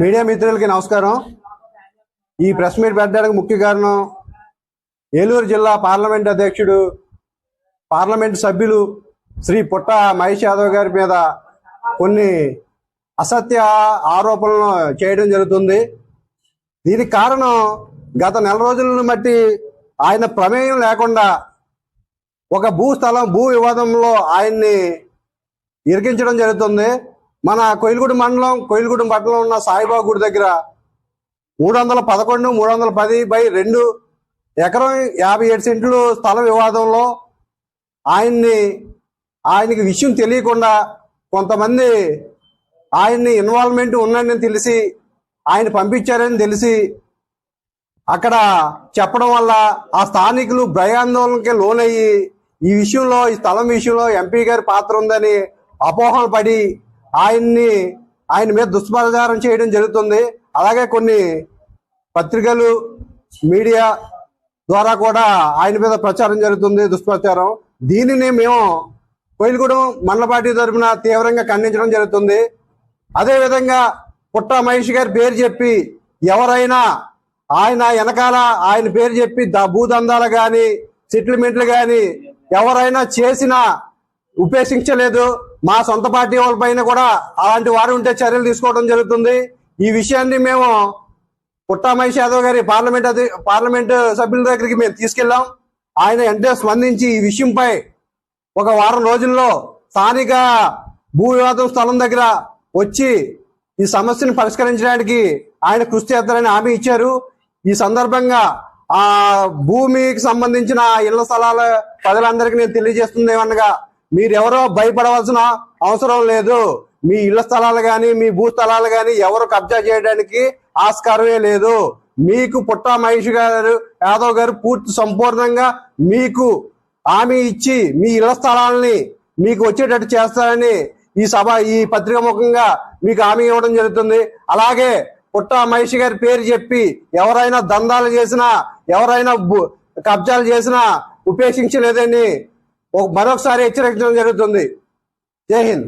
Media మిత్రులకి నమస్కారం. ఈ ప్రెస్ మీట్ పెట్టడానికి ముఖ్య కారణం ఏలూరు జిల్లా పార్లమెంట్ అధ్యక్షుడు పార్లమెంట్ సభ్యులు శ్రీ పుట్ట మహేష్ యాదవ్ గారి మీద కొన్ని అసత్య ఆరోపణలు చేయడం జరుగుతుంది. దీనికి కారణం గత నెల రోజులను బట్టి ఆయన ప్రమేయం లేకుండా ఒక భూ స్థలం భూ వివాదంలో ఆయన్ని ఇరికించడం జరుగుతుంది. మన కొయిలగూడ మండలం కొయిలగూడ పట్టణంలో ఉన్న సాయిబాబా గుడి దగ్గర మూడు వందల పదకొండు మూడు వందల పది బై రెండు ఎకరం యాభై ఏడు సెంట్లు స్థల వివాదంలో ఆయన్ని ఆయనకి విషయం తెలియకుండా కొంతమంది ఆయన్ని ఇన్వాల్వ్మెంట్ ఉందని తెలిసి ఆయన పంపించారని తెలిసి అక్కడ చెప్పడం వల్ల ఆ స్థానికులు భయాందోళనకి లోనయ్యి ఈ విషయంలో ఈ స్థలం విషయంలో ఎంపీ గారి పాత్ర ఉందని అపోహలు పడి ఆయన్ని ఆయన మీద దుష్ప్రచారం చేయడం జరుగుతుంది. అలాగే కొన్ని పత్రికలు మీడియా ద్వారా కూడా ఆయన మీద ప్రచారం జరుగుతుంది దుష్ప్రచారం దీనిని మేము కోయిలగూడెం మండల పార్టీ తరఫున తీవ్రంగా ఖండించడం జరుగుతుంది. అదేవిధంగా పుట్ట మహేష్ గారి పేరు చెప్పి ఎవరైనా ఆయన వెనకాల ఆయన పేరు చెప్పి ద భూదందాలు కానీ సెటిల్మెంట్లు కానీ ఎవరైనా చేసినా ఉపేక్షించలేదు. మా సొంత పార్టీ వాళ్ళపైన కూడా అలాంటి వారు ఉంటే చర్యలు తీసుకోవడం జరుగుతుంది. ఈ విషయాన్ని మేము పుట్టామహేష్ యాదవ్ గారి పార్లమెంట్ అది పార్లమెంట్ సభ్యుల దగ్గరికి మేము తీసుకెళ్ళాం. ఆయన ఎంటే స్పందించి ఈ విషయంపై ఒక వారం రోజుల్లో స్థానిక భూ వివాదం స్థలం దగ్గర వచ్చి ఈ సమస్యను పరిష్కరించడానికి ఆయన కృషి చేస్తారని హామీ ఇచ్చారు. ఈ సందర్భంగా ఆ భూమికి సంబంధించిన ఇళ్ళ స్థలాల ప్రజలందరికీ నేను తెలియజేస్తుంది ఏమనగా మీరెవరో భయపడవలసిన అవసరం లేదు. మీ ఇళ్ళ స్థలాలు కానీ మీ భూ స్థలాలు కానీ ఎవరు కబ్జా చేయడానికి ఆస్కారమే లేదు. మీకు పుట్టా మహేష్ గారు యాదవ్ గారు పూర్తి సంపూర్ణంగా మీకు హామీ ఇచ్చి మీ ఇళ్ళ స్థలాలని మీకు వచ్చేటట్టు చేస్తారని ఈ సభ ఈ పత్రిక ముఖంగా మీకు హామీ ఇవ్వడం జరుగుతుంది. అలాగే పుట్ట మహేష్ గారి పేరు చెప్పి ఎవరైనా దందాలు చేసినా ఎవరైనా కబ్జాలు చేసినా ఉపేక్షించలేదని మరొకసారి హెచ్చరించడం జరుగుతుంది. జై హింద్.